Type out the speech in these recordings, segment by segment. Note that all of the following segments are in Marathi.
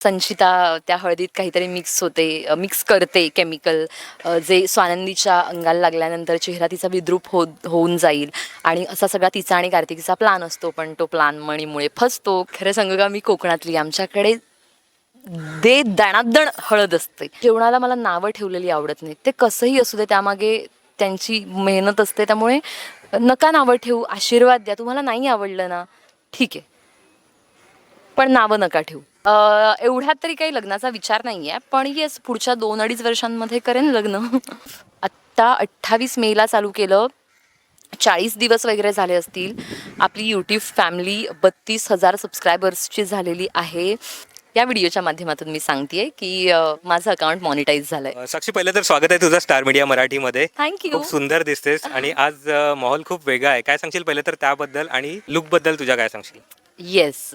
संचिता त्या हळदीत काहीतरी मिक्स होते मिक्स करते केमिकल जे स्वानंदीच्या अंगाला लागल्यानंतर चेहरा तिचा विद्रूप हो होऊन जाईल. आणि असा सगळा तिचा आणि कार्तिकीचा प्लान असतो पण तो प्लान मणीमुळे फसतो. खरं सांगू का मी कोकणातली. आमच्याकडे दे दणादण हळद असते. जेवणाला मला नावं ठेवलेली आवडत नाही ते कसंही असू दे त्यामागे त्यांची मेहनत असते त्यामुळे नका नावं ठेवू. आशीर्वाद द्या. तुम्हाला नाही आवडलं ना ठीक आहे. पण नावं नका ठेवू. एवढ्यात तरी काही लग्नाचा विचार नाही आहे पण येस पुढच्या दोन अडीच वर्षांमध्ये करेन लग्न. आत्ता अठ्ठावीस मेला चालू केलं. चाळीस दिवस वगैरे झाले असतील. आपली यूट्यूब फॅमिली बत्तीस हजार सबस्क्रायबर्सची झालेली आहे. या व्हिडिओच्या माध्यमातून मी सांगतेय की माझं अकाउंट मॉनिटाईज झालंय. साक्षी पहिलं तर स्वागत आहे तुझं स्टार मीडिया मराठीमध्ये. थँक्यू खूप सुंदर दिसतेस आणि आज माहोल खूप वेगळा आहे. काय सांगशील पहिलं तर त्याबद्दल आणि लुकबद्दल तुझ्या काय सांगशील? Yes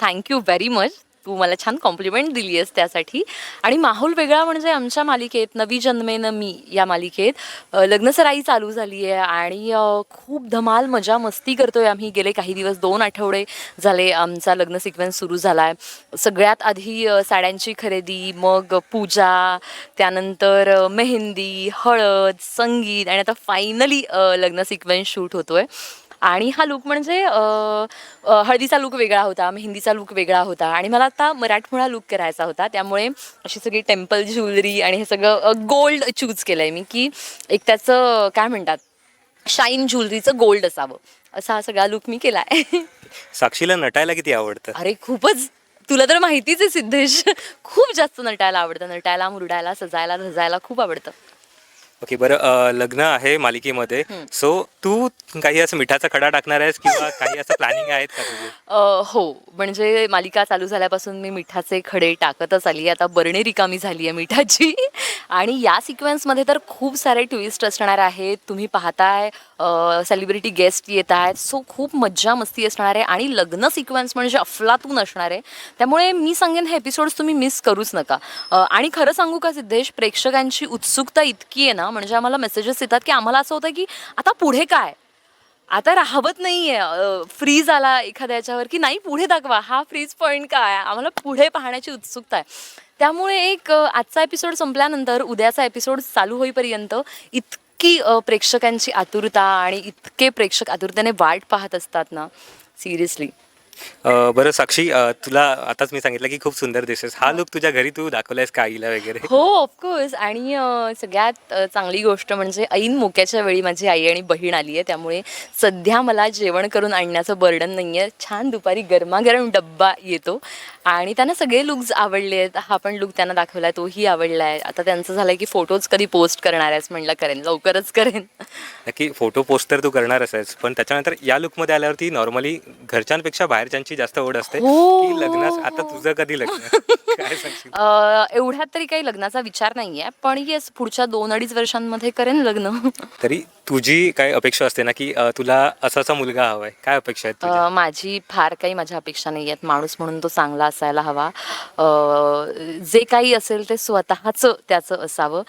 thank you very much तू मला छान कॉम्प्लिमेंट दिली आहेस त्यासाठी. आणि माहोल वेगळा म्हणजे आमच्या मालिकेत नवी जन्मेन मी या मालिकेत लग्नसराई चालू झाली आहे आणि खूप धमाल मजा मस्ती करतो आहे आम्ही. गेले काही दिवस दोन आठवडे झाले आमचा लग्न सिक्वेन्स सुरू झाला आहे सगळ्यात आधी साड्यांची खरेदी मग पूजा त्यानंतर मेहंदी हळद संगीत आणि आता फायनली लग्न सिक्वेन्स शूट होतो आहे आणि हा लुक म्हणजे हळदीचा लुक वेगळा होता मेहंदीचा लुक वेगळा होता आणि मला आता मराठमोळा लुक करायचा होता. त्यामुळे अशी सगळी टेम्पल ज्वेलरी आणि हे सगळं गोल्ड चूज केलं आहे मी की एक त्याचं काय म्हणतात शाईन ज्वेलरीचं गोल्ड असावं. असा हा सगळा लुक मी केला आहे साक्षीला नटायला किती आवडतं? अरे खूपच. तुला तर माहितीच आहे सिद्धेश. खूप जास्त नटायला आवडतं. नटायला मुरडायला सजायला धजायला खूप आवडतं. ओके बरं लग्न आहे मालिकेमध्ये. सो तू काही असं मिठाचा खडा टाकणार आहेस किंवा काही असं प्लॅनिंग आहेत का तुझे? अ, हो. म्हणजे मालिका चालू झाल्यापासून मी मिठाचे खडे टाकतच आली आता बरणी रिकामी झाली आहे मिठाची. आणि या सिक्वेन्समध्ये तर खूप सारे ट्विस्ट असणार आहेत. तुम्ही पाहताय सेलिब्रिटी गेस्ट येत आहेत. सो खूप मज्जा मस्ती असणार आहे. आणि लग्न सिक्वेन्स म्हणजे अफलातून असणार आहे. त्यामुळे मी सांगेन हे एपिसोड्स तुम्ही मिस करूच नका. अ, आणि खरं सांगू का सिद्धेश प्रेक्षकांची उत्सुकता इतकी आहे ना म्हणजे आम्हाला मेसेजेस येतात की आम्हाला असं होतं की आता पुढे काय? आता राहवत आहे फ्रीज आला एखाद्या याच्यावर की नाही पुढे दाखवा. हा फ्रीज पॉईंट काय आम्हाला पुढे पाहण्याची उत्सुकता आहे. त्यामुळे एक आजचा एपिसोड संपल्यानंतर उद्याचा एपिसोड चालू होईपर्यंत इतकी प्रेक्षकांची आतुरता आणि इतके प्रेक्षक आतुरतेने वाट पाहत असतात ना. सिरियसली अ, बरं साक्षी अ, तुला आताच मी सांगितलं की खूप सुंदर दिसतेस. हा लुक तुझ्या घरी तू दाखवलायस का आईला वगैरे? हो ऑफकोर्स आणि अ, सगळ्यात अ, चांगली गोष्ट म्हणजे ऐन मोक्याच्या वेळी माझी आई आणि बहीण आली आहे त्यामुळे सध्या मला जेवण करून आणण्याचं बर्डन नाही आहे छान दुपारी गरमागरम डब्बा येतो. आणि त्यांना सगळे लुक्स आवडले आहेत. हा पण लुक त्यांना दाखवला आहे तोही आवडला आहे आता त्यांचं झालं की फोटोज कधी पोस्ट करणार आहेस म्हणलं करेन लवकरच करेन. नक्की फोटो पोस्ट तर तू करणारच आहेस पण त्याच्यानंतर या लुकमध्ये आल्यावरती नॉर्मली घरच्यांपेक्षा बाहेरच्यांची जास्त ओढ असते हो, की लग्नास हो, आता हो. तुझं कधी लग्न? काय सांगशील? अ, एवढ्यात तरी काही लग्नाचा विचार नाही आहे पण येस पुढच्या दोन अडीच वर्षांमध्ये करेन लग्न. तरी तुझी काय अपेक्षा असते ना की अ, तुला असा असा मुलगा हवाय? काय अपेक्षा आहेत तुझ्या? अ, माझी फार काही माझ्या अपेक्षा नाही आहेत. माणूस म्हणून तो चांगला असायला हवा. अ, जे काही असेल ते स्वतःचं त्याचं असावं.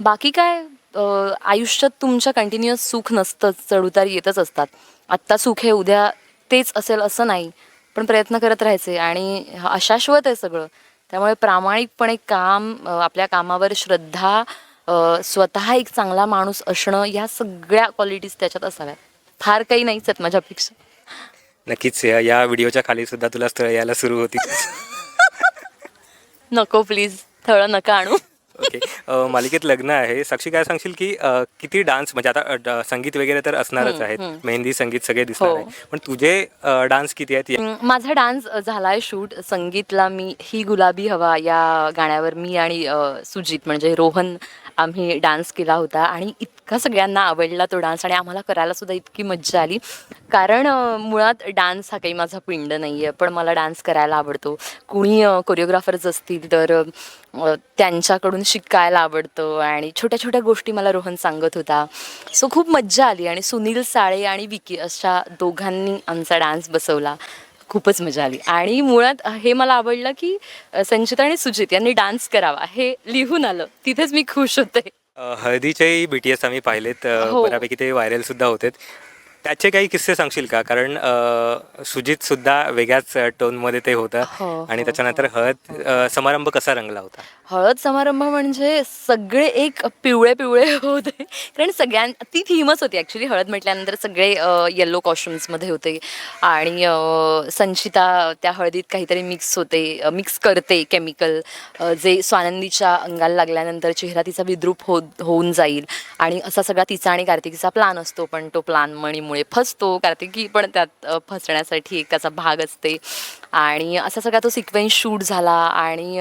बाकी काय अ, आयुष्यात तुमच्या कंटिन्युअस सुख नसतंच चढउतार येतच असतात. आत्ता सुख हे उद्या तेच असेल असं नाही पण प्रयत्न करत राहायचे. आणि अशाश्वत आहे सगळं. त्यामुळे प्रामाणिकपणे काम आपल्या कामावर श्रद्धा स्वतः एक चांगला माणूस असणं या सगळ्या क्वालिटीज त्याच्यात असाव्यात. फार काही नाहीच आहेत माझ्या अपेक्षा. नक्कीच या या व्हिडिओच्या खाली सुद्धा तुला स्थळ यायला सुरू होती नको प्लीज थळं नका आणू. ओके. अ, मालिकेत लग्न आहे. साक्षी काय सांगशील की अ, किती डान्स म्हणजे आता अ, ड- संगीत वगैरे तर असणारच आहेत. मेहंदी संगीत सगळे दिसणार हो. आहे. पण तुझे डान्स किती आहेत? या- माझा डान्स झालाय शूट संगीतला मी ही गुलाबी हवा या गाण्यावर मी आणि अ, सुजित म्हणजे रोहन आम्ही डान्स केला होता आणि इतका सगळ्यांना आवडला तो डान्स आणि आम्हाला करायला सुद्धा इतकी मज्जा आली. कारण मुळात डान्स हा काही माझा पिंड नाही आहे पण मला डान्स करायला आवडतो. कुणी कोरिओग्राफर्स असतील तर त्यांच्याकडून शिकायला आवडतं आणि छोट्या छोट्या गोष्टी मला रोहन सांगत होता. सो खूप मज्जा आली आणि सुनील साळे आणि विकी अशा दोघांनी आमचा डान्स बसवला. खूपच मजा आली. आणि मुळात हे मला आवडलं की संचिता आणि सुजित यांनी डान्स करावा हे लिहून आलं. तिथेच मी खुश होते. अ, हळदीचेही बी टी एस आम्ही पाहिलेत. हो. बऱ्यापैकी ते व्हायरल सुद्धा होते त्याचे काही किस्से सांगशील का? कारण सुजित सुद्धा वेगळ्याच टोनमध्ये ते होतं. हो, आणि हो, त्याच्यानंतर हळद अ, समारंभ कसा रंगला होता? हळद समारंभ म्हणजे सगळे एक पिवळे पिवळे होते. कारण सगळ्यां ती थीमच होती ॲक्च्युली हळद म्हटल्यानंतर सगळे येल्लो कॉस्ट्युम्समध्ये होते. आणि संचिता त्या हळदीत काहीतरी मिक्स होते मिक्स करते केमिकल जे स्वानंदीच्या अंगाला लागल्यानंतर चेहरा तिचा विद्रूप हो होऊन जाईल. आणि असा सगळा तिचा आणि कार्तिकीचा प्लान असतो पण तो प्लान मणीमुळे फसतो. कार्तिकी पण त्यात फसण्यासाठी एक त्याचा भाग असते. आणि असा सगळा तो सिक्वेन्स शूट झाला. आणि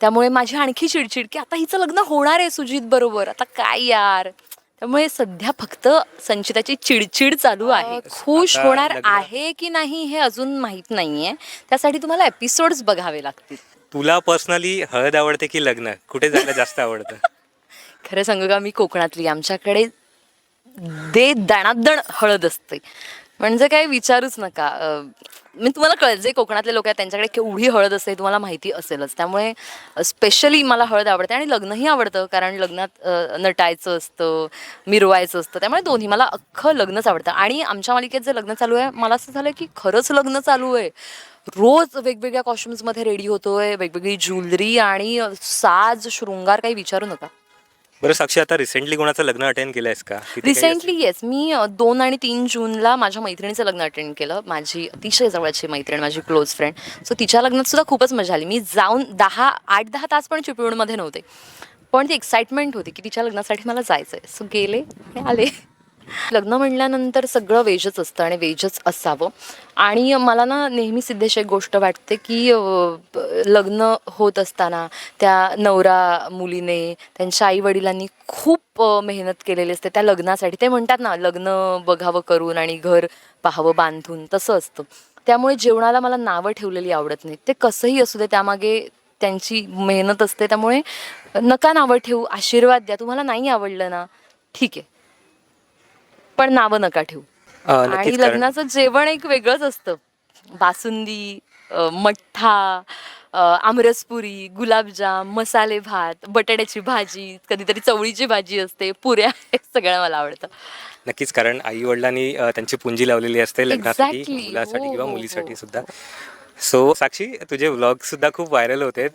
त्यामुळे माझी आणखी चिडचिड की आता हिचं लग्न होणार आहे सुजित बरोबर. आता काय यार? त्यामुळे सध्या फक्त संचिताची चिडचिड चालू आहे. खुश होणार आहे की नाही हे अजून माहीत नाहीये. त्यासाठी तुम्हाला एपिसोड्स बघावे लागतील. तुला पर्सनली हळद आवडते की लग्न? कुठे जायला जास्त आवडतं? खरं सांगू का? मी कोकणातली. आमच्याकडे दे दणादण हळद असते. म्हणजे काय विचारूच नका. मी तुम्हाला कळेल जे कोकणातले लोक आहेत त्यांच्याकडे केवढी हळद असते तुम्हाला माहिती असेलच. त्यामुळे स्पेशली मला हळद आवडते आणि लग्नही आवडतं कारण लग्नात नटायचं असतं मिरवायचं असतं त्यामुळे दोन्ही मला अख्खं लग्नच आवडतं. आणि आमच्या मालिकेत जे लग्न चालू आहे मला असं झालं की खरंच लग्न चालू आहे. रोज वेगवेगळ्या कॉस्ट्युम्समध्ये रेडी होतोय वेगवेगळी ज्वेलरी आणि साज शृंगार काही विचारू नका. बरं साक्षी आता रिसेंटली कोणाचं लग्न अटेंड केलंयस का? तिथे काही रिसेंटली येस मी अ, दोन आणि तीन जूनला माझ्या मैत्रिणीचं लग्न अटेंड केलं. माझी अतिशय जवळची मैत्रीण माझी क्लोज फ्रेंड सो तिच्या लग्नात सुद्धा खूपच मजा आली. मी जाऊन दहा आठ दहा तास पण चिपळूणमध्ये नव्हते. पण ती एक्साइटमेंट होती की तिच्या लग्नासाठी मला जायचं आहे सो गेले आणि आले. लग्न म्हणल्यानंतर सगळं वेजच असतं आणि वेजच असावं. आणि मला ना नेहमी सिद्धेश एक गोष्ट वाटते की लग्न होत असताना त्या नवरा मुलीने त्यांच्या आई वडिलांनी खूप मेहनत केलेली असते त्या लग्नासाठी. ते म्हणतात ना लग्न बघावं करून आणि घर पाहावं बांधून तसं असतं. त्यामुळे जेवणाला मला नावं ठेवलेली आवडत नाही ते कसंही असू दे त्यामागे त्यांची मेहनत असते त्यामुळे नका नावं ठेवू आशीर्वाद द्या. तुम्हाला नाही आवडलं ना ठीक आहे. पण नावं नका ठेवू अ, आणि कारण लग्नाचं जेवण एक वेगळंच असतं बासुंदी अ, मठ्ठा अ, आमरसपुरी गुलाबजाम मसाले भात बटाट्याची भाजी कधीतरी चवळीची भाजी असते पुऱ्या हे सगळं मला आवडतं नक्कीच कारण आई वडिलांनी त्यांची पुंजी लावलेली असते लग्नासाठी Exactly. मुलासाठी हो, किंवा हो, मुलीसाठी हो. सुद्धा सो साक्षी तुझे व्लॉग सुद्धा खूप व्हायरल होते.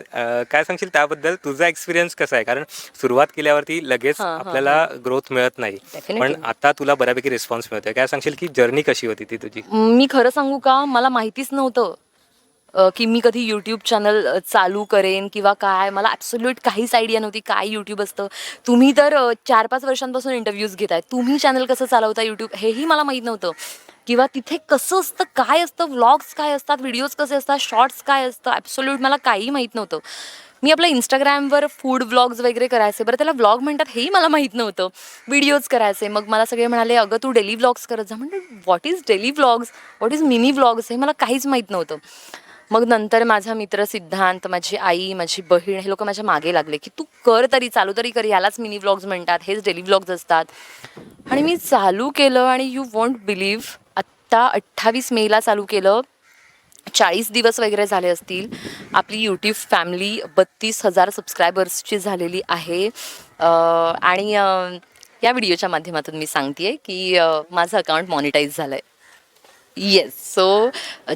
काय सांगशील त्याबद्दल? तुझा एक्सपिरियन्स कसा आहे? कारण सुरुवात केल्यावरती लगेच आपल्याला ग्रोथ मिळत नाही. पण आता तुला बऱ्यापैकी रिस्पॉन्स मिळतोय. काय सांगशील की जर्नी कशी होती ती तुझी? मी खरं सांगू का? मला माहितीच नव्हतं की मी कधी यूट्यूब चॅनल चालू करेन किंवा काय. मला ॲब्सोल्यूट काहीच आयडिया नव्हती काय यूट्यूब असतं. तुम्ही तर चार पाच वर्षांपासून इंटरव्ह्यूज घेताय. तुम्ही चॅनल कसं चालवता यूट्यूब हेही मला माहीत नव्हतं. किंवा तिथे कसं असतं काय असतं व्लॉग्स काय असतात व्हिडिओज कसे असतात शॉर्ट्स काय असतं ॲब्सोल्यूट मला काही माहीत नव्हतं. मी आपल्या इंस्टाग्रामवर फूड व्लॉग्स वगैरे करायचे बरं त्याला व्लॉग म्हणतात हेही मला माहीत नव्हतं. व्हिडिओज करायचे मग मला सगळे म्हणाले अगं तू डेली व्लॉग्स करत जा. म्हणजे what is daily vlogs what is mini vlogs हे मला काहीच माहीत नव्हतं. मग नंतर माझा मित्र सिद्धांत माझी आई माझी बहीण हे लोक माझ्या मागे लागले की तू कर तरी चालू तरी कर यालाच मिनी व्लॉग्स म्हणतात हेच डेली व्लॉग्स असतात. आणि मी चालू केलं आणि यू वॉन्ट बिलीव्ह आत्ता अठ्ठावीस मेला चालू केलं. चाळीस दिवस वगैरे झाले असतील. आपली यूट्यूब फॅमिली बत्तीस हजार सबस्क्रायबर्सची झालेली आहे. आणि या व्हिडिओच्या माध्यमातून मी सांगते आहे की माझं अकाउंट मॉनिटाईज झालं आहे येस सो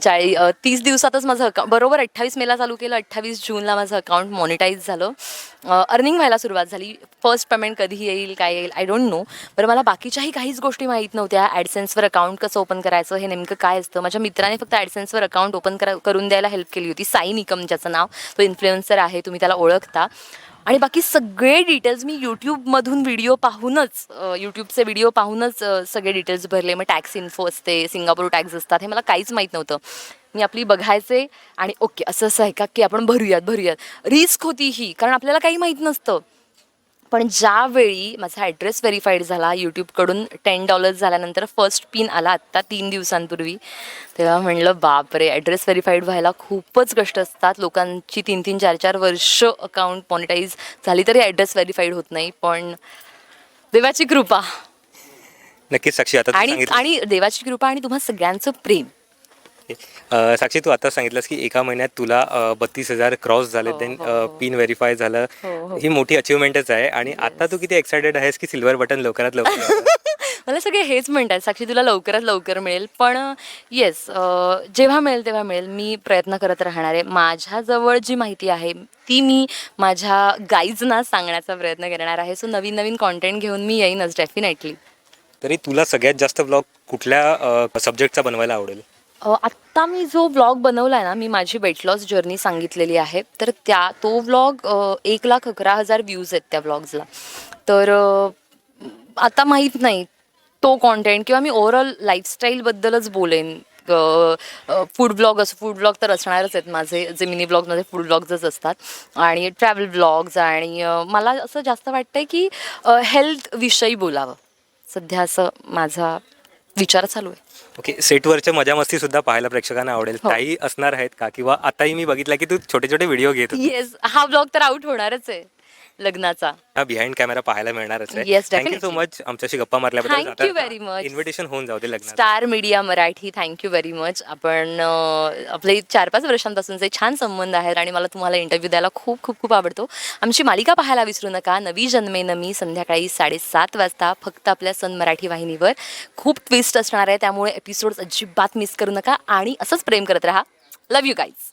चाळी तीस दिवसातच माझं अकाउंट बरोबर अठ्ठावीस मेला चालू केलं अठ्ठावीस जूनला माझं अकाउंट मॉनिटाईज झालं. अर्निंग व्हायला सुरुवात झाली. फर्स्ट पेमेंट कधी येईल काय येईल आय डोंट नो बरं मला बाकीच्याही काहीच गोष्टी माहीत नव्हत्या. ॲडसेन्सवर अकाउंट कसं ओपन करायचं हे नेमकं काय असतं? माझ्या मित्राने फक्त ॲडसेन्सवर अकाउंट ओपन करा करून द्यायला हेल्प केली होती. साई निकम ज्याचं नाव तो इन्फ्लुएन्सर आहे तुम्ही त्याला ओळखता. आणि बाकी सगळे डिटेल्स मी यूट्यूबमधून व्हिडिओ पाहूनच यूट्यूबचे व्हिडिओ पाहूनच सगळे डिटेल्स भरले. मग टॅक्स इन्फो असते सिंगापूर टॅक्स असतात हे मला काहीच माहीत नव्हतं. मी आपली बघायचे आणि ओके असं असं आहे का? की आपण भरूयात भरूयात. रिस्क होती ही कारण आपल्याला काही माहीत नसतं. पण ज्यावेळी माझा ॲड्रेस व्हेरीफाईड झाला यूट्यूबकडून टेन डॉलर्स झाल्यानंतर फर्स्ट पिन आला आत्ता तीन दिवसांपूर्वी तेव्हा म्हणलं बापरे ॲड्रेस व्हेरीफाईड व्हायला खूपच कष्ट असतात. लोकांची तीन तीन चार चार वर्ष अकाउंट मॉनिटाईज झाली तरी ॲड्रेस व्हेरीफाईड होत नाही. पण देवाची कृपा. नक्कीच साक्षी आता आणि आणि देवाची कृपा आणि तुम्हा सगळ्यांचं प्रेम. अ, साक्षी तू आता सांगितलंस की एका महिन्यात तुला बत्तीस हजार क्रॉस झाले देन. पिन व्हेरीफाय झालं. हो, हो. ही मोठी अचिव्हमेंटच आहे. आणि आता तू किती एक्सायटेड आहेस की सिल्वर बटन लवकरात लवकर? मला सगळे हेच म्हणतात साक्षी तुला लवकरात लवकर मिळेल. पण येस जेव्हा मिळेल तेव्हा मिळेल. मी प्रयत्न करत राहणार आहे. माझ्याजवळ जी माहिती आहे ती मी माझ्या गाईजना सांगण्याचा प्रयत्न करणार आहे. सो नवीन नवीन कॉन्टेंट घेऊन मी येईनच डेफिनेटली तरी तुला सगळ्यात जास्त ब्लॉग कुठल्या सब्जेक्टचा बनवायला आवडेल? अ, आत्ता मी जो व्लॉग बनवला आहे ना मी माझी वेट लॉस जर्नी सांगितलेली आहे. तर त्या तो व्लॉग एक लाख अकरा हजार व्ह्यूज आहेत त्या व्लॉग्सला. तर अ, आता माहीत नाही तो कॉन्टेंट किंवा मी ओव्हरऑल लाईफस्टाईलबद्दलच बोलेन. फूड ब्लॉग असो फूड ब्लॉग तर असणारच आहेत माझे जे मिनी ब्लॉगमध्ये फूड ब्लॉग्सच असतात. आणि ट्रॅव्हल ब्लॉग्स आणि अ, मला असं जास्त वाटतंय की हेल्थ विषयी बोलावं. सध्या असं माझा विचार चालू आहे. ओके सेटवरच्या मजा मस्ती सुद्धा पाहायला प्रेक्षकांना आवडेल. हो. काही असणार आहेत का? किंवा आताही मी बघितलं की तू छोटे छोटे व्हिडिओ घेत होती. येस हा ब्लॉग तर आउट होणारच आहे. लग्नाचा. हा बिहाइंड कॅमेरा पाहायला मिळणारच Yes, thank you so definitely. Much आमच्याशी गप्पा मारल्याबद्दल Thank you very much. Invitation होऊन जाऊ दे लग्नात star media Marathi thank you very much आपण अं, आपले चार पाच वर्षांपासूनचे छान संबंध आहेत आणि मला तुम्हाला इंटरव्ह्यू द्यायला खूप खूप खूप आवडतो. आमची मालिका पाहायला विसरू नका. नवी जन्मे नमी संध्याकाळी साडेसात वाजता फक्त आपल्या सन मराठी वाहिनीवर. खूप ट्विस्ट असणार आहे. त्यामुळे एपिसोड्स अजिबात मिस करू नका आणि असंच प्रेम करत राहा. लव यू गाईज